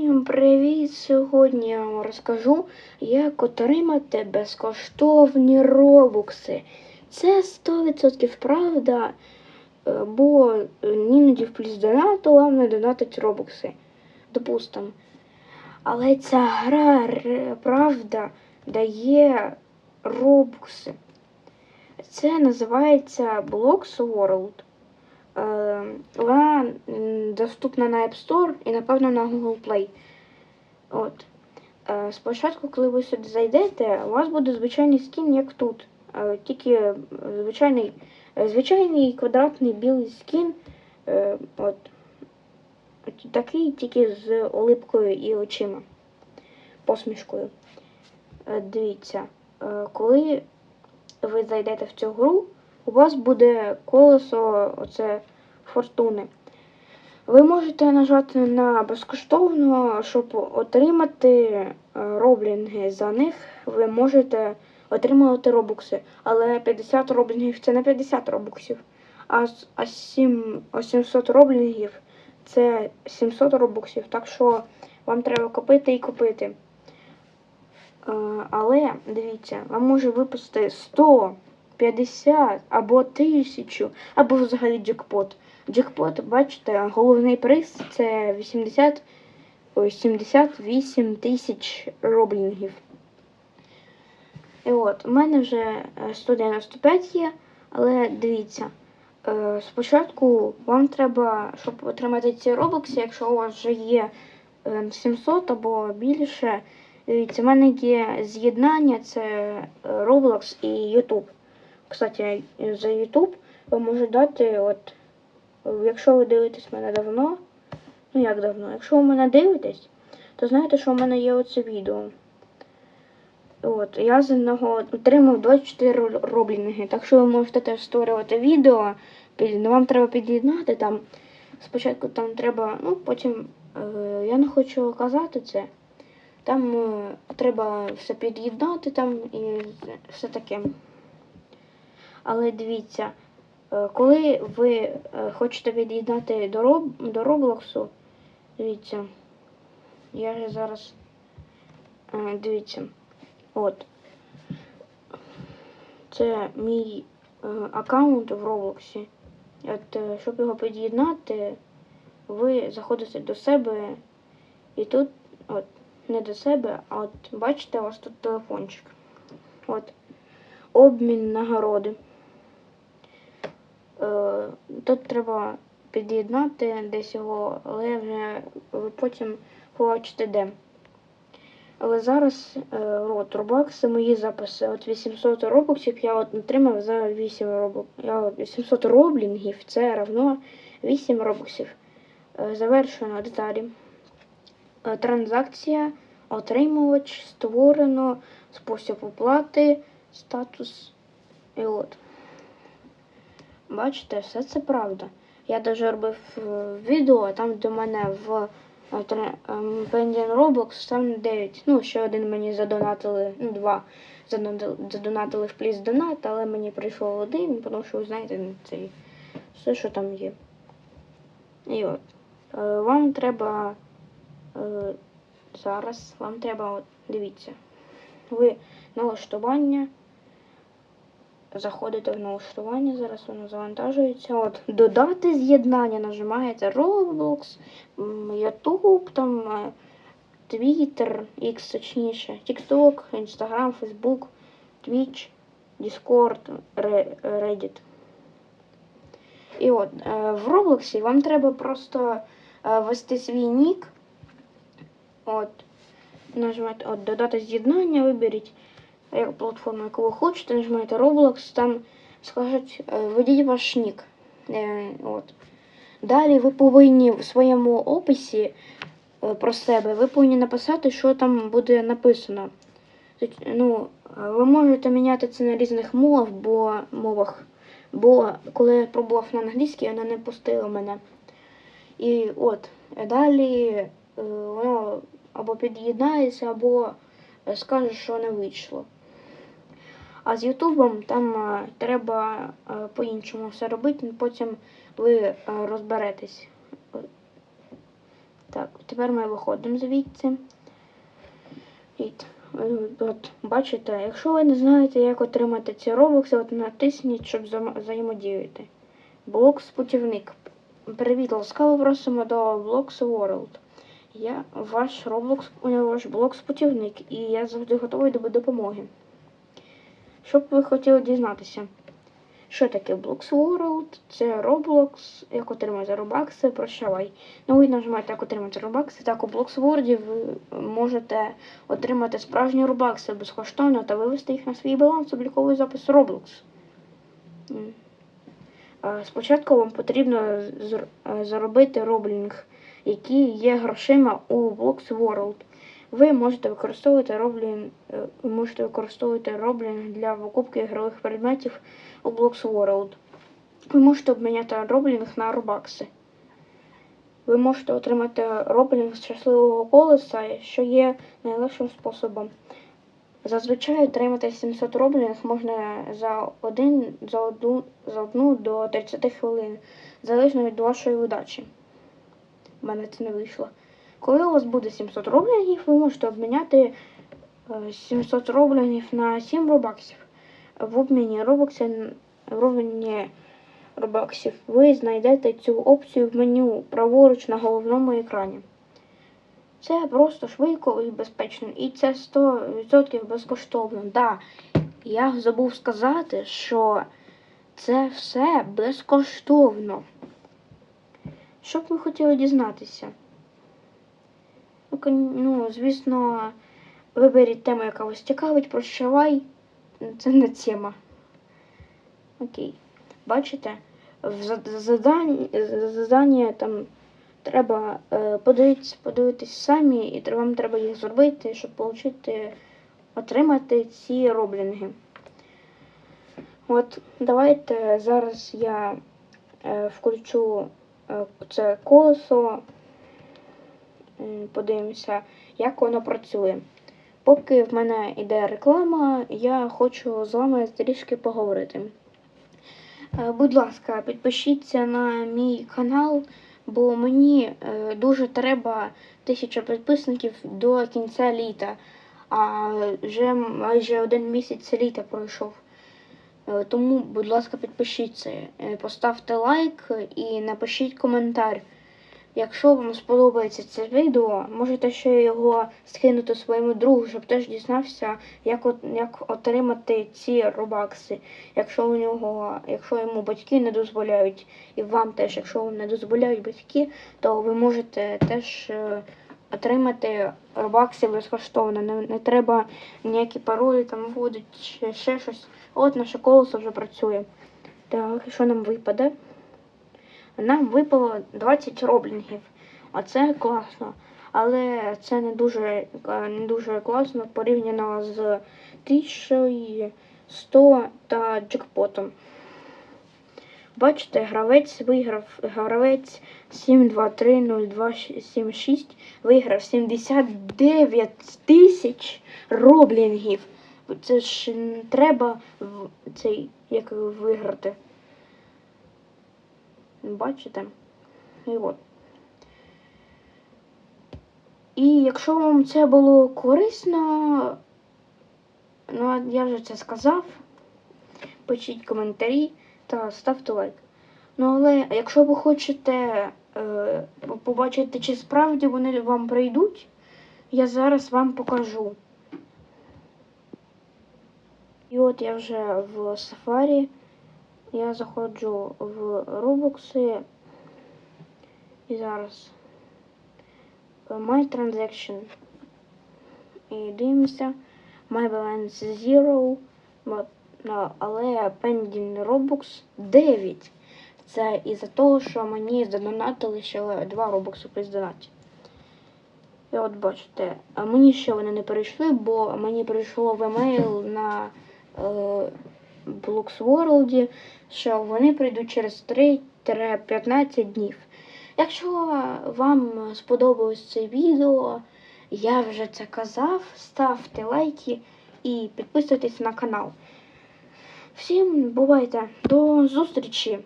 Всім привіт! Сьогодні я вам розкажу, як отримати безкоштовні робукси. Це 100% правда, е, бо іноді в плюс донату вам донатить робукси. Допустимо. Але ця гра правда дає робукси. Це називається Blocks World. Е, Вона доступна на App Store і, напевно, на Google Play. От. Е, Спочатку, коли ви сюди зайдете, у вас буде звичайний скін, як тут. Е, Тільки звичайний, звичайний квадратний білий скін. От. Такий тільки з улипкою і очима. Посмішкою. Дивіться, коли ви зайдете в цю гру, у вас буде колесо оце фортуни. Ви можете нажати на безкоштовно, щоб отримати е, роблінги. За них ви можете отримувати робукси. Але 50 роблінгів це не 50 робуксів, а, 7, 700 роблінгів це 700 робуксів. Так що вам треба купити і купити. Е, Але дивіться, вам може випасти 100, 50 або 1000, або взагалі джекпот. Джекпот, бачите, головний приз це 80, ой, 78 тисяч роблінгів. І от, у мене вже е, 195 є, але дивіться. е, Спочатку вам треба, щоб отримати ці робокси, якщо у вас вже є е, 700 або більше, Дивіться, в мене є з'єднання, це е, Roblox і YouTube. Кстати, за YouTube ви можете дати, от, якщо ви дивитесь мене давно, ну як давно, якщо ви мене дивитесь, то знаєте, що в мене є оце відео. От, я з одного отримав 24 ро- роблінги, так що ви можете теж створювати відео, під- вам треба під'єднати там. Спочатку там треба, ну потім е, я не хочу казати це. Там е, треба все під'єднати там і все таке. Але дивіться, е, коли ви е, хочете під'єднати до, Роблоксу, дивіться, я зараз е, дивіться, от. Це мій аккаунт в Роблоксі. От, щоб його під'єднати, ви заходите до себе і тут от не до себе, а от бачите, у вас тут телефончик. От. Обмін нагороди. Е, тут треба під'єднати десь його, але вже ви потім побачите де. Але зараз е, от, Roblox, мої записи. От 800 робоксів я от отримав за 8 робок. Я от 800 роблінгів, це равно 8 робоксів. Е, завершено деталі. Е, Транзакція, отримувач, створено, спосіб оплати, статус. І от. Бачите, все це правда. Я даже робив е, відео, там до мене в е, ем, Pending Roblox там 9. Ну, ще один мені задонатили, ну, два задонатили, в пліс донат, але мені прийшов один, тому що знаєте, цей все, що там є. І от. Е, Вам треба е, зараз, вам треба, от, дивіться, ви налаштування. Заходите в налаштування, зараз воно завантажується. От, додати з'єднання, нажимаєте Roblox, YouTube, там, е, Twitter, X точніше, TikTok, Instagram, Facebook, Twitch, Discord, Reddit. І от, е, в Роблоксі вам треба просто е, ввести свій нік. От, нажимаєте, от, додати з'єднання, виберіть платформу, яку ви хочете, нажимаєте Roblox, там скажуть, е, введіть ваш нік. Е, От. Далі ви повинні в своєму описі е, про себе, ви повинні написати, що там буде написано. Ну, ви можете міняти це на різних мовах, бо мовах. Бо коли я пробував на англійській, вона не пустила мене. І от, далі воно або під'єднається, або скаже, що не вийшло. А з Ютубом там е, треба е, по-іншому все робити, потім ви е, розберетесь. Так, тепер ми виходимо звідси. От, бачите, якщо ви не знаєте, як отримати ці робокси, от натисніть, щоб взаємодіяти. Блокс путівник. Привіт, ласкаво просимо до Blocks World. Я ваш Roblox, ваш Blocks путівник, і я завжди готовий до допомоги. Що б ви хотіли дізнатися? Що таке Blocks World? Це Roblox, як отримати робакси, прощавай. Ну, ви нажимаєте, як отримати робакси, так у Blocks World ви можете отримати справжні робакси безкоштовно та вивести їх на свій баланс обліковий запис Roblox. Спочатку вам потрібно заробити роблінг, який є грошима у Blocks World. Ви можете використовувати роблінг, е, можете використовувати роблінг для покупки ігрових предметів у Blocks World. Ви можете обміняти роблінг на робакси. Ви можете отримати роблінг з щасливого колеса, що є найлегшим способом. Зазвичай отримати 700 роблінг можна за, один, за, одну, за одну до 30 хвилин, залежно від вашої удачі. У мене це не вийшло. Коли у вас буде 700 роблінгів, ви можете обміняти е, 700 роблінгів на 7 робаксів. В обміні робоксів, в обміні робаксів ви знайдете цю опцію в меню праворуч на головному екрані. Це просто швидко і безпечно. І це 100% безкоштовно. Да, я забув сказати, що це все безкоштовно. Що б ви хотіли дізнатися? Ну, звісно, виберіть тему, яка вас цікавить, прощавай. Це не тема. Окей. Бачите, в зад- заданні, задання там треба е, подивитись, подивитись самі, і вам треба їх зробити, щоб получити, отримати ці роблінги. От, давайте зараз я е, включу е, це колесо, подивимося, як воно працює. Поки в мене йде реклама, я хочу з вами трішки поговорити. Е, Будь ласка, підпишіться на мій канал, бо мені е, дуже треба тисяча підписників до кінця літа. А вже майже один місяць літа пройшов. Е, Тому, будь ласка, підпишіться, поставте лайк і напишіть коментар. Якщо вам сподобається це відео, можете ще його скинути своєму другу, щоб теж дізнався, як, от, як отримати ці робакси. Якщо у нього, якщо йому батьки не дозволяють, і вам теж, якщо вам не дозволяють батьки, то ви можете теж е, отримати робакси безкоштовно. Не, не треба ніякі паролі там вводити, ще, щось. От наше колесо вже працює. Так, що нам випаде? Нам випало 20 роблінгів. Оце класно. Але це не дуже, е, не дуже класно порівняно з 1100 та джекпотом. Бачите, гравець виграв гравець 7230276 виграв 79 тисяч роблінгів. Це ж треба цей як виграти. Бачите? І от. І якщо вам це було корисно, ну я вже це сказав, пишіть коментарі та ставте лайк. Ну але якщо ви хочете е, побачити, чи справді вони вам прийдуть, я зараз вам покажу. І от я вже в Safari. Я заходжу в Roblox і зараз е, My Transaction. І дивимося. My Balance Zero. Але Pending Robux 9. Це із-за того, що мені задонатили ще 2 робокси при донаті. І от бачите, мені ще вони не перейшли, бо мені прийшло в емейл на е, Blocks World, що вони прийдуть через 3-15 днів. Якщо вам сподобалось це відео, я вже це казав, ставте лайки і підписуйтесь на канал. Всім бувайте, до зустрічі!